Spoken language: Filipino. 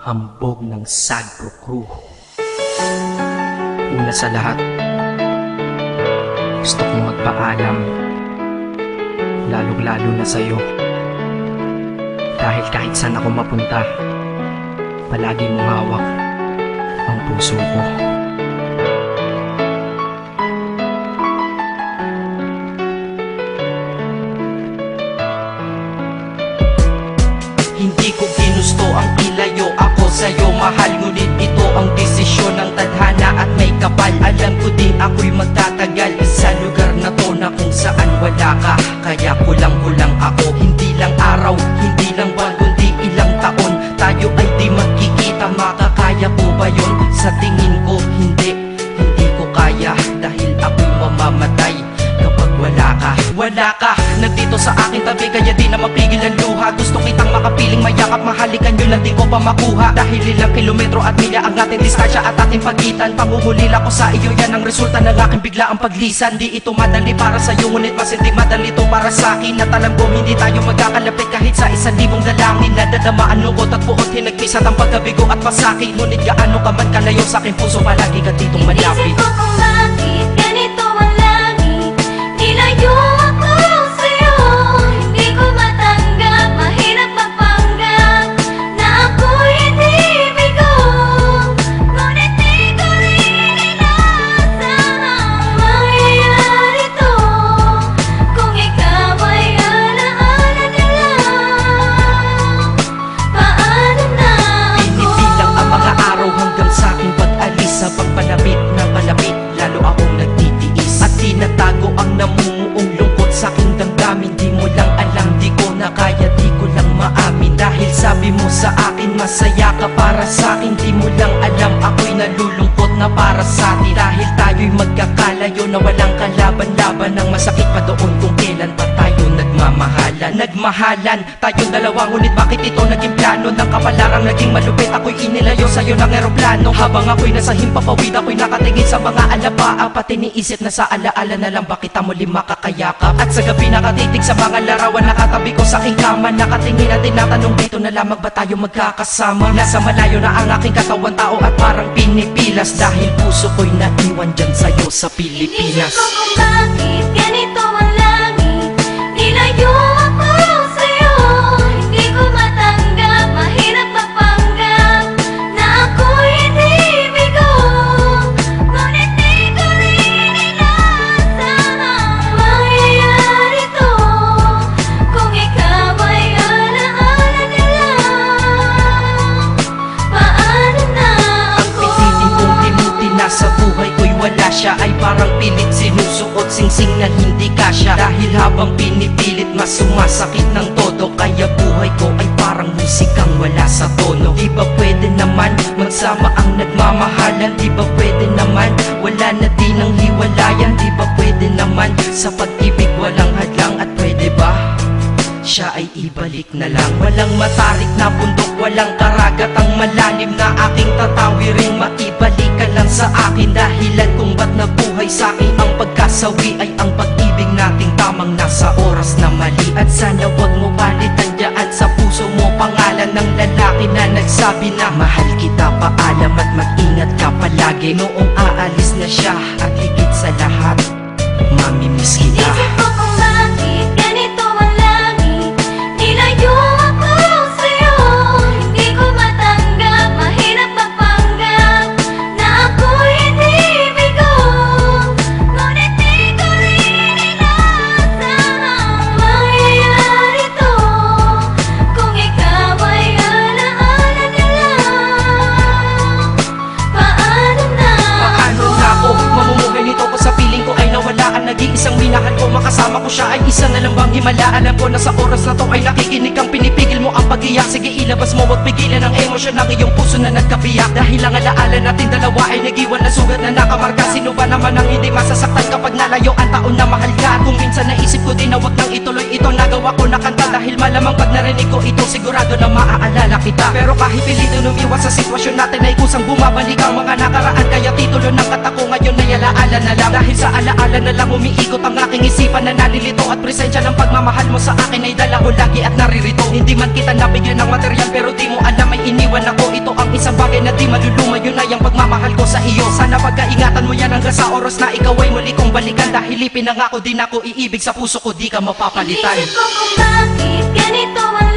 hambog ng Sagro Crew. Una sa lahat, gusto kong magpaalam, lalong-lalo na sa'yo. Dahil kahit saan ako mapunta, palagi mong hawak ang puso ko. Sa'yo Mahal. Ngunit ito ang desisyon ng tadhana at may kapal. Alam ko di ako'y magtatagal. Sa lugar na to na kung saan wala ka Kaya kulang-kulang ako. Hindi lang araw, hindi lang buwan Kundi ilang taon. Tayo ay di magkikita Makakaya po ba yun? Sa tingin ko hindi. Hindi ko kaya Dahil ako'y mamamatay Kapag wala ka, wala ka sa aking tabi kaya di na mapigil ang luha. Gusto kitang makapiling mayakap Mahalikan yun lang di ko pa makuha. Dahil ilang kilometro at milya ang ating distansya at ating pagitan. Pangungulila ko sa iyo yan ang resulta ng aking biglaang paglisan. Di ito madali para sa iyo ngunit mas hindi madali to para sa akin At alam ko hindi tayo magkakalapit kahit sa isang libong dalangin. Nadadamaan lungkot at buot hinagpisat ang pagkabigo at pasakit. Ngunit gaano ka man kalayo sa aking puso palagi ka ditong malapit maamin Dahil sabi mo sa akin, masaya ka para sa akin Di mo lang alam, ako'y nalulungkot na para sa atin Dahil tayo'y magkakalayo na walang kalaban-laban Ang masakit pa doon kung Nagmahalan, tayong dalawa Ngunit bakit ito naging plano? Ng kapalarang naging malupit Ako'y inilayo. Sa'yo ng eroplano. Habang ako'y nasa himpapawid Ako'y nakatingin sa mga alapaa Pati niisip na sa alaala na lang Bakit ang muli makakayakap At sa gabi nakatitig sa mga larawan Nakatabi ko sa aking kama Nakatingin at tinatanong dito na lamang ba tayo magkakasama? Nasa malayo na ang aking katawan tao At parang pinipilas. Dahil puso ko'y naiwan dyan sa'yo sa Pilipinas. Inisip ko kung bakit ganito ang singsing na hindi kasya Dahil habang pinipilit mas sumasakit ng todo Kaya buhay ko ay parang musikang wala sa tono. Di ba pwede naman magsama ang nagmamahalan? Di ba pwede naman wala na din ang hiwalayan? Di ba pwede naman sa pag-ibig walang hadlang? At pwede ba? siya ay ibalik na lang. Walang matarik na bundok, walang karagat. Ang malalim na aking tatawirin Maibalik ka lang sa akin Dahilan kung ba't nabuhay sa akin Ang pagkasawi. Ay nasa oras na mali. At sana wag mo palitan dyan sa puso mo. Pangalan ng lalaki na nagsabi na Mahal kita, paalam at mag-ingat ka palagi. Noong aalis na siya at higit sa lahat Mamimiss kita ko Makasama ko siya ay isa na lang bang himala Alam ko na sa oras na to ay nakikinig kang pinipigil mo ang pag-iyak. Sige ilabas mo at pigilan ang emosyon ng iyong puso na nagkabiyak Dahil ang alaala natin dalawa ay nag-iwan na sugat na nakamarka Sino ba naman ang hindi masasaktan kapag nalayo ang taon na mahal ka? Kung minsan naisip ko din na wag nang ituloy ito Nagawa ko na kanta. Dahil malamang pag narinig ko ito Sigurado na maaalala kita. Pero kahit pilito umiwas sa sitwasyon natin ay kusang bumabalik ang mga nakaraan. Kaya titulo ng kata ko ngayon ay alaala na lang. Dahil sa alaala na lang umiikot ang aking isipan na nalilito At presensya ng pagmamahal mo sa akin ay dala ko lagi at naririto. Hindi man kita nabigyan ng material pero di mo alam ay iniwan ako. Ito ang isang bagay na di maluluma Yun ay ang pagmamahal ko sa iyo. Sana pagkaingatan mo yan hanggang sa oras na ikaw ay muli kong balikan. Dahil ipinangako din ako iibig sa puso ko di ka mapapalitan. Isip ko kung bakit ganito ang